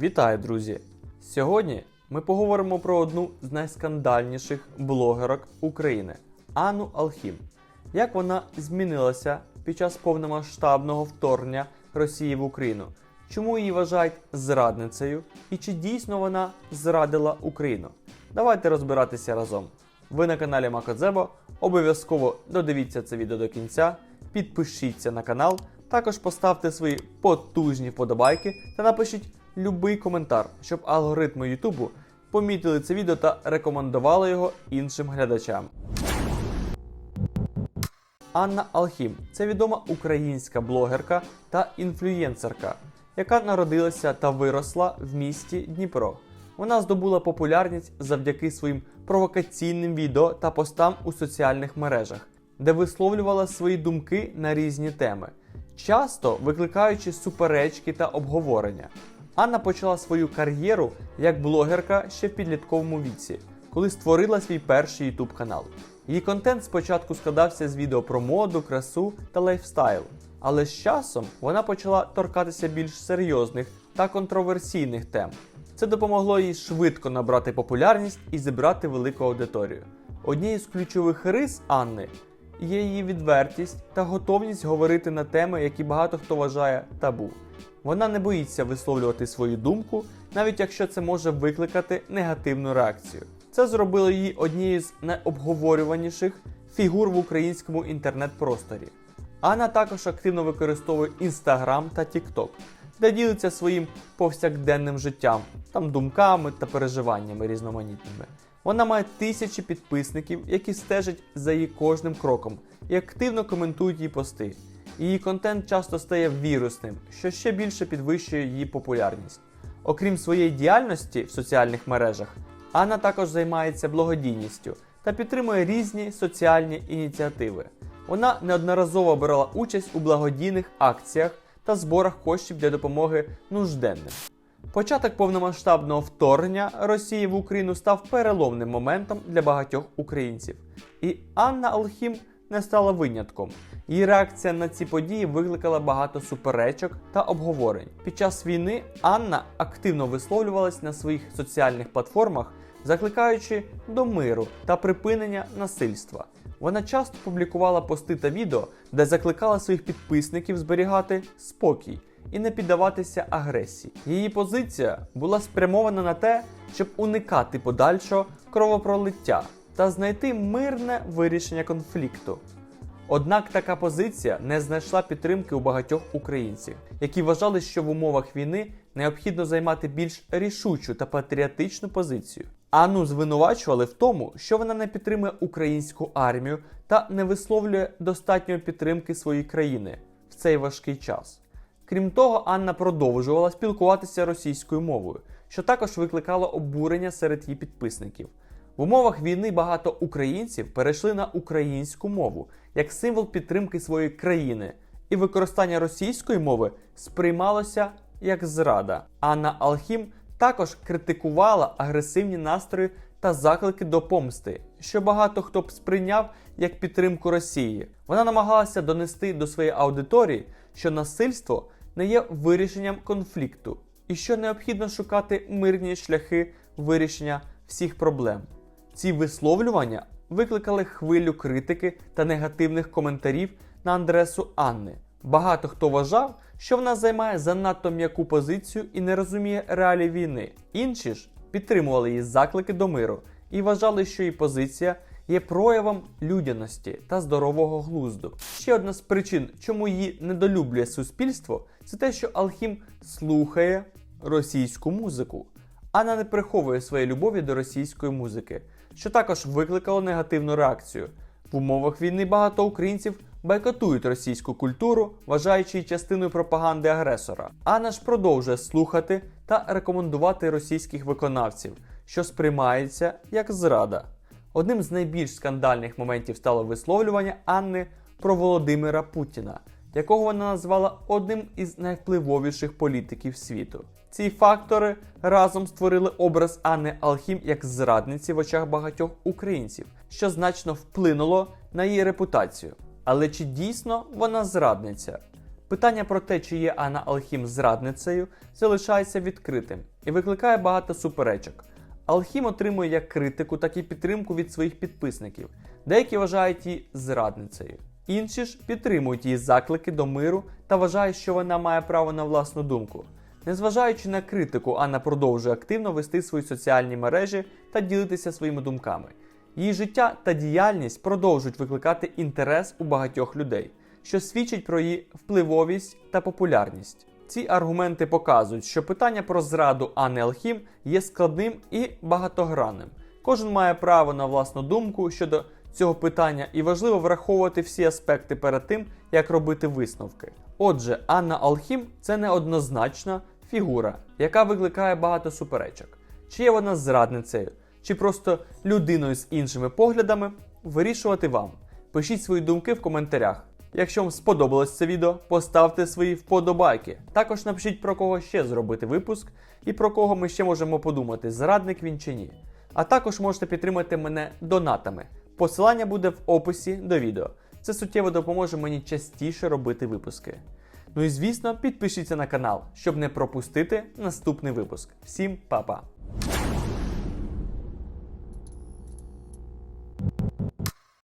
Вітаю, друзі! Сьогодні ми поговоримо про одну з найскандальніших блогерок України Анну Алхім. Як вона змінилася під час повномасштабного вторгнення Росії в Україну? Чому її вважають зрадницею? І чи дійсно вона зрадила Україну? Давайте розбиратися разом. Ви на каналі Макодзебо. Обов'язково додивіться це відео до кінця, підпишіться на канал, також поставте свої потужні вподобайки та напишіть любий коментар, щоб алгоритми Ютубу помітили це відео та рекомендували його іншим глядачам. Анна Алхім це відома українська блогерка та інфлюєнсерка, яка народилася та виросла в місті Дніпро. Вона здобула популярність завдяки своїм провокаційним відео та постам у соціальних мережах, де висловлювала свої думки на різні теми, часто викликаючи суперечки та обговорення. Анна почала свою кар'єру як блогерка ще в підлітковому віці, коли створила свій перший YouTube канал. Її контент спочатку складався з відео про моду, красу та лайфстайл, але з часом вона почала торкатися більш серйозних та контроверсійних тем. Це допомогло їй швидко набрати популярність і зібрати велику аудиторію. Однією з ключових рис Анни є її відвертість та готовність говорити на теми, які багато хто вважає табу. Вона не боїться висловлювати свою думку, навіть якщо це може викликати негативну реакцію. Це зробило її однією з найобговорюваніших фігур в українському інтернет-просторі. Анна також активно використовує Instagram та TikTok, де ділиться своїм повсякденним життям, там думками та переживаннями різноманітними. Вона має тисячі підписників, які стежать за її кожним кроком і активно коментують її пости. Її контент часто стає вірусним, що ще більше підвищує її популярність. Окрім своєї діяльності в соціальних мережах, Анна також займається благодійністю та підтримує різні соціальні ініціативи. Вона неодноразово брала участь у благодійних акціях та зборах коштів для допомоги нужденним. Початок повномасштабного вторгнення Росії в Україну став переломним моментом для багатьох українців, і Анна Алхім не стала винятком. Її реакція на ці події викликала багато суперечок та обговорень. Під час війни Анна активно висловлювалась на своїх соціальних платформах, закликаючи до миру та припинення насильства. Вона часто публікувала пости та відео, де закликала своїх підписників зберігати спокій і не піддаватися агресії. Її позиція була спрямована на те, щоб уникати подальшого кровопролиття та знайти мирне вирішення конфлікту. Однак така позиція не знайшла підтримки у багатьох українців, які вважали, що в умовах війни необхідно займати більш рішучу та патріотичну позицію. Анну звинувачували в тому, що вона не підтримує українську армію та не висловлює достатньої підтримки своєї країни в цей важкий час. Крім того, Анна продовжувала спілкуватися російською мовою, що також викликало обурення серед її підписників. В умовах війни багато українців перейшли на українську мову як символ підтримки своєї країни, і використання російської мови сприймалося як зрада. Анна Алхім також критикувала агресивні настрої та заклики до помсти, що багато хто б сприйняв як підтримку Росії. Вона намагалася донести до своєї аудиторії, що насильство не є вирішенням конфлікту і що необхідно шукати мирні шляхи вирішення всіх проблем. Ці висловлювання викликали хвилю критики та негативних коментарів на адресу Анни. Багато хто вважав, що вона займає занадто м'яку позицію і не розуміє реалій війни. Інші ж підтримували її заклики до миру і вважали, що її позиція є проявом людяності та здорового глузду. Ще одна з причин, чому її недолюблює суспільство, це те, що Алхім слухає російську музику. Анна не приховує своєї любові до російської музики, що також викликало негативну реакцію. В умовах війни багато українців бойкотують російську культуру, вважаючи її частиною пропаганди агресора. Анна ж продовжує слухати та рекомендувати російських виконавців, що сприймається як зрада. Одним з найбільш скандальних моментів стало висловлювання Анни про Володимира Путіна, якого вона назвала одним із найвпливовіших політиків світу. Ці фактори разом створили образ Анни Алхім як зрадниці в очах багатьох українців, що значно вплинуло на її репутацію. Але чи дійсно вона зрадниця? Питання про те, чи є Анна Алхім зрадницею, залишається відкритим і викликає багато суперечок. Алхім отримує як критику, так і підтримку від своїх підписників. Деякі вважають її зрадницею. Інші ж підтримують її заклики до миру та вважають, що вона має право на власну думку. Незважаючи на критику, Анна продовжує активно вести свої соціальні мережі та ділитися своїми думками. Її життя та діяльність продовжують викликати інтерес у багатьох людей, що свідчить про її впливовість та популярність. Ці аргументи показують, що питання про зраду Анни Алхім є складним і багатогранним. Кожен має право на власну думку щодо цього питання, і важливо враховувати всі аспекти перед тим, як робити висновки. Отже, Анна Алхім це неоднозначна фігура, яка викликає багато суперечок. Чи є вона зрадницею, чи просто людиною з іншими поглядами, вирішувати вам. Пишіть свої думки в коментарях. Якщо вам сподобалось це відео, поставте свої вподобайки. Також напишіть про кого ще зробити випуск і про кого ми ще можемо подумати, зрадник він чи ні. А також можете підтримати мене донатами. Посилання буде в описі до відео. Це суттєво допоможе мені частіше робити випуски. Ну і звісно, підпишіться на канал, щоб не пропустити наступний випуск. Всім па-па!